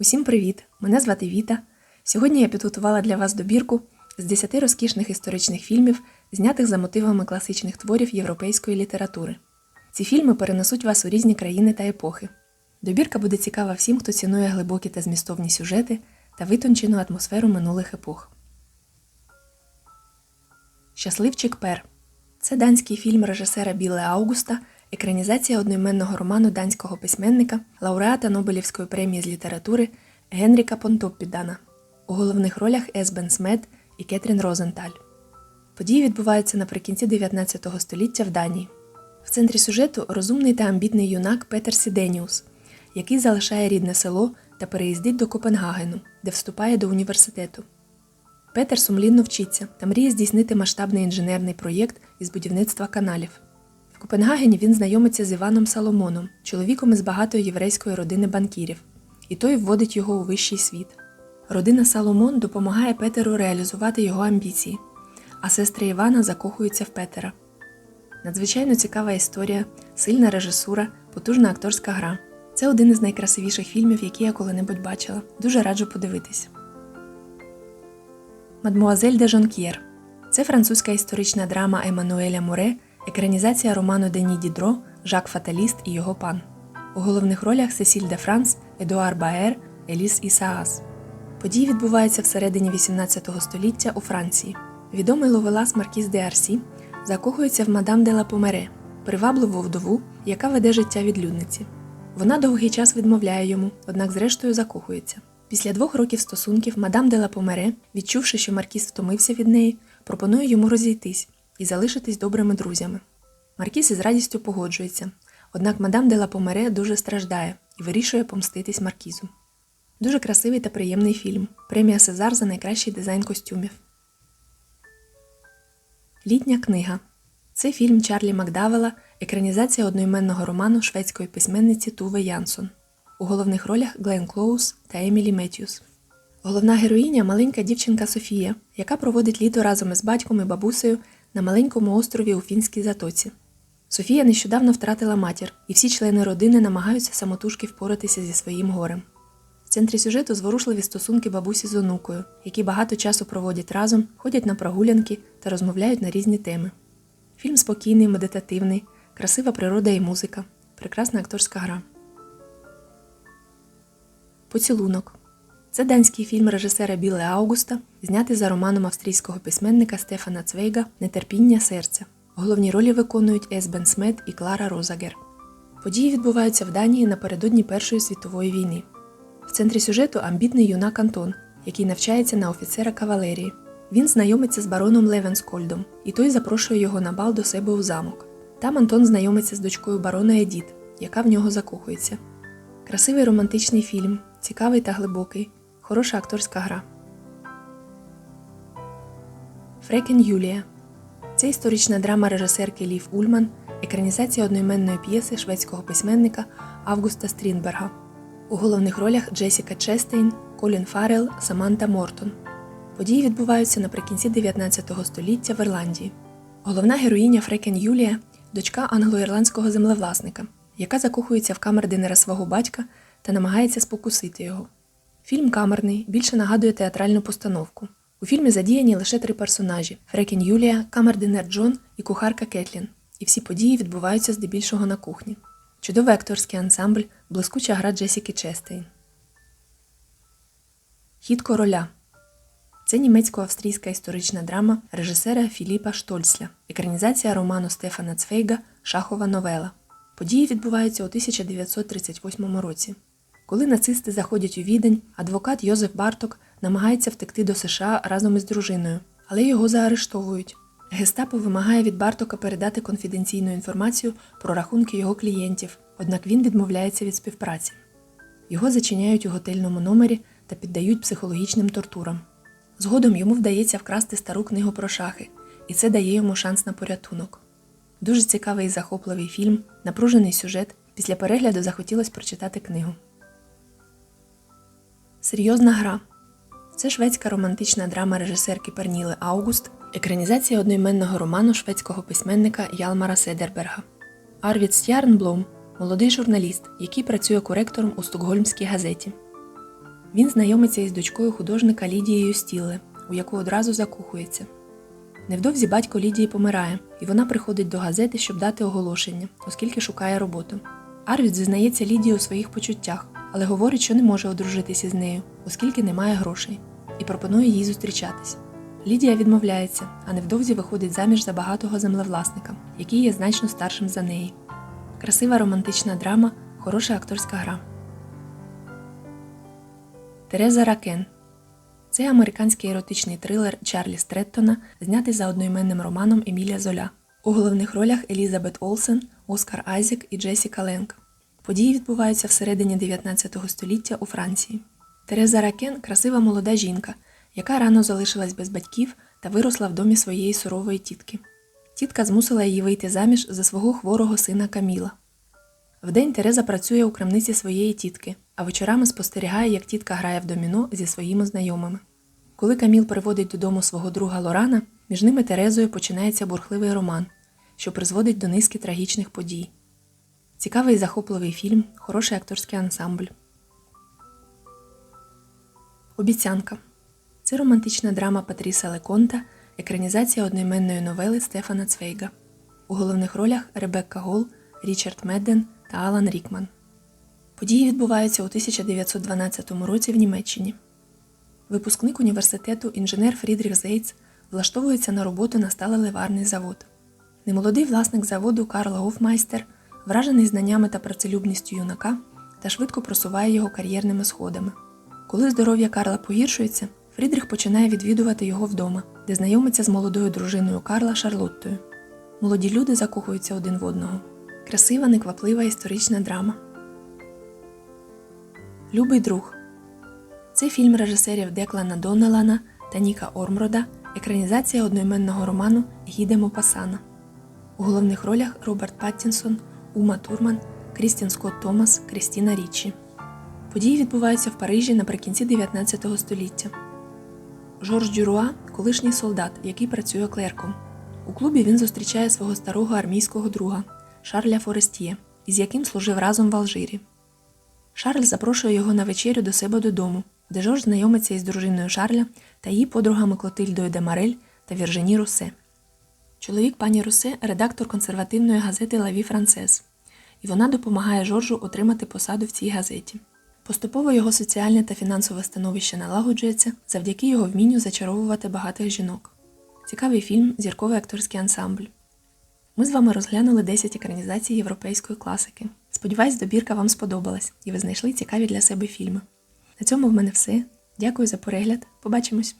Усім привіт! Мене звати Віта. Сьогодні я підготувала для вас добірку з 10 розкішних історичних фільмів, знятих за мотивами класичних творів європейської літератури. Ці фільми перенесуть вас у різні країни та епохи. Добірка буде цікава всім, хто цінує глибокі та змістовні сюжети та витончену атмосферу минулих епох. Щасливчик Пер це данський фільм режисера Біле Аугуста, екранізація одноіменного роману данського письменника, лауреата Нобелівської премії з літератури Генріка Понтоппідана. У головних ролях Есбен Смет і Кетрін Розенталь. Події відбуваються наприкінці 19 століття в Данії. В центрі сюжету розумний та амбітний юнак Петер Сіденіус, який залишає рідне село та переїздить до Копенгагену, де вступає до університету. Петер сумлінно вчиться та мріє здійснити масштабний інженерний проєкт із будівництва каналів. В Копенгагені він знайомиться з Іваном Саломоном, чоловіком із багатої єврейської родини банкірів, і той вводить його у вищий світ. Родина Саломон допомагає Петеру реалізувати його амбіції, а сестри Івана закохуються в Петера. Надзвичайно цікава історія, сильна режисура, потужна акторська гра. Це один із найкрасивіших фільмів, які я коли-небудь бачила. Дуже раджу подивитись. Мадмуазель де Жонк'єр це французька історична драма Еммануеля Море, екранізація роману Дені Дідро, Жак Фаталіст і його пан. У головних ролях Сесіль де Франс, Едуар Баер, Еліс Ісаас. Події відбуваються всередині 18 століття у Франції. Відомий ловелас Маркіз де Арсі закохується в мадам де ла Помере, привабливу вдову, яка веде життя відлюдниці. Вона довгий час відмовляє йому, однак зрештою закохується. Після двох років стосунків мадам де ла Помере, відчувши, що Маркіз втомився від неї, пропонує йому розійтись і залишитись добрими друзями. Маркіз із радістю погоджується, однак мадам де ла Помере дуже страждає і вирішує помститись Маркізу. Дуже красивий та приємний фільм. Премія Сезар за найкращий дизайн костюмів. Літня книга. Це фільм Чарлі Макдавела, екранізація одноіменного роману шведської письменниці Туве Янсон. У головних ролях Глен Клоус та Емілі Меттьюс. Головна героїня маленька дівчинка Софія, яка проводить літо разом із батьком і бабусею на маленькому острові у Фінській затоці. Софія нещодавно втратила матір, і всі члени родини намагаються самотужки впоратися зі своїм горем. В центрі сюжету зворушливі стосунки бабусі з онукою, які багато часу проводять разом, ходять на прогулянки та розмовляють на різні теми. Фільм спокійний, медитативний, красива природа і музика, прекрасна акторська гра. Поцілунок. Це данський фільм режисера Біле Аугуста, знятий за романом австрійського письменника Стефана Цвейга Нетерпіння серця. Головні ролі виконують Есбен Смет і Клара Розагер. Події відбуваються в Данії напередодні Першої світової війни. В центрі сюжету амбітний юнак Антон, який навчається на офіцера кавалерії. Він знайомиться з бароном Левенскольдом, і той запрошує його на бал до себе у замок. Там Антон знайомиться з дочкою барона Едіт, яка в нього закохується. Красивий романтичний фільм, цікавий та глибокий, хороша акторська гра. Фрекен Юлія. Це історична драма режисерки Лів Ульман, екранізація одноіменної п'єси шведського письменника Августа Стрінберга. У головних ролях Джесіка Честейн, Колін Фаррелл, Саманта Мортон. Події відбуваються наприкінці 19 століття в Ірландії. Головна героїня Фрекен Юлія дочка англо-ірландського землевласника, яка закохується в камердинера свого батька та намагається спокусити його. Фільм камерний, більше нагадує театральну постановку. У фільмі задіяні лише три персонажі: Фрекен Юлія, камердинер Джон і кухарка Кетлін. І всі події відбуваються здебільшого на кухні. Чудовий акторський ансамбль, блискуча гра Джесіки Честейн. Хід короля. Це німецько-австрійська історична драма режисера Філіпа Штольцля, екранізація роману Стефана Цвейга Шахова новела. Події відбуваються у 1938 році. Коли нацисти заходять у відень, адвокат Йозеф Барток намагається втекти до США разом із дружиною, але його заарештовують. Гестапо вимагає від Бартока передати конфіденційну інформацію про рахунки його клієнтів, однак він відмовляється від співпраці. Його зачиняють у готельному номері та піддають психологічним тортурам. Згодом йому вдається вкрасти стару книгу про шахи, і це дає йому шанс на порятунок. Дуже цікавий і захопливий фільм, напружений сюжет. Після перегляду захотілося прочитати книгу. Серйозна гра. Це шведська романтична драма режисерки Перніли Аугуст, екранізація одноіменного роману шведського письменника Ялмара Седерберга. Арвід Стярнблом молодий журналіст, який працює коректором у Стокгольмській газеті. Він знайомиться із дочкою художника Лідією Стілле, у яку одразу закохується. Невдовзі батько Лідії помирає, і вона приходить до газети, щоб дати оголошення, оскільки шукає роботу. Арвід зізнається Лідії у своїх почуттях, але говорить, що не може одружитися з нею, оскільки немає грошей, і пропонує їй зустрічатись. Лідія відмовляється, а невдовзі виходить заміж за багатого землевласника, який є значно старшим за неї. Красива романтична драма, хороша акторська гра. Тереза Ракен це американський еротичний трилер Чарлі Стреттона, знятий за одноіменним романом Емілія Золя. У головних ролях Елізабет Олсен, Оскар Айзек і Джесіка Ленк. Події відбуваються всередині 19 століття у Франції. Тереза Ракен красива молода жінка, яка рано залишилась без батьків та виросла в домі своєї сурової тітки. Тітка змусила її вийти заміж за свого хворого сина Каміла. Вдень Тереза працює у крамниці своєї тітки, а вечорами спостерігає, як тітка грає в доміно зі своїми знайомими. Коли Каміл приводить додому свого друга Лорана, між ними Терезою починається бурхливий роман, що призводить до низки трагічних подій. Цікавий і захопливий фільм, хороший акторський ансамбль. Обіцянка це романтична драма Патріса Леконта, екранізація одноіменної новели Стефана Цвейга. У головних ролях Ребекка Гол, Річард Медден та Алан Рікман. Події відбуваються у 1912 році в Німеччині. Випускник університету інженер Фрідріх Зейц влаштовується на роботу на сталеливарний завод. Немолодий власник заводу Карл Гофмайстер, вражений знаннями та працелюбністю юнака, та швидко просуває його кар'єрними сходами. Коли здоров'я Карла погіршується, Фрідріх починає відвідувати його вдома, де знайомиться з молодою дружиною Карла Шарлоттою. Молоді люди закохуються один в одного. Красива, некваплива історична драма. Любий друг. Це фільм режисерів Деклана Донелана та Ніка Ормрода, екранізація одноіменного роману Гіде Мопасана. У головних ролях Роберт Паттінсон, Ума Турман, Крістін Скотт Томас, Крістіна Річі. Події відбуваються в Парижі наприкінці 19 століття. Жорж Дюруа колишній солдат, який працює клерком. У клубі він зустрічає свого старого армійського друга Шарля Форестіє, із яким служив разом в Алжирі. Шарль запрошує його на вечерю до себе додому, де Жорж знайомиться із дружиною Шарля та її подругами Клотильдою де Марель та Віржені Русе. Чоловік пані Русе редактор консервативної газети Лаві Францез, і вона допомагає Жоржу отримати посаду в цій газеті. Поступово його соціальне та фінансове становище налагоджується завдяки його вмінню зачаровувати багатих жінок. Цікавий фільм Зірковий акторський ансамбль. Ми з вами розглянули 10 екранізацій європейської класики. Сподіваюсь, добірка вам сподобалась і ви знайшли цікаві для себе фільми. На цьому в мене все. Дякую за перегляд. Побачимось!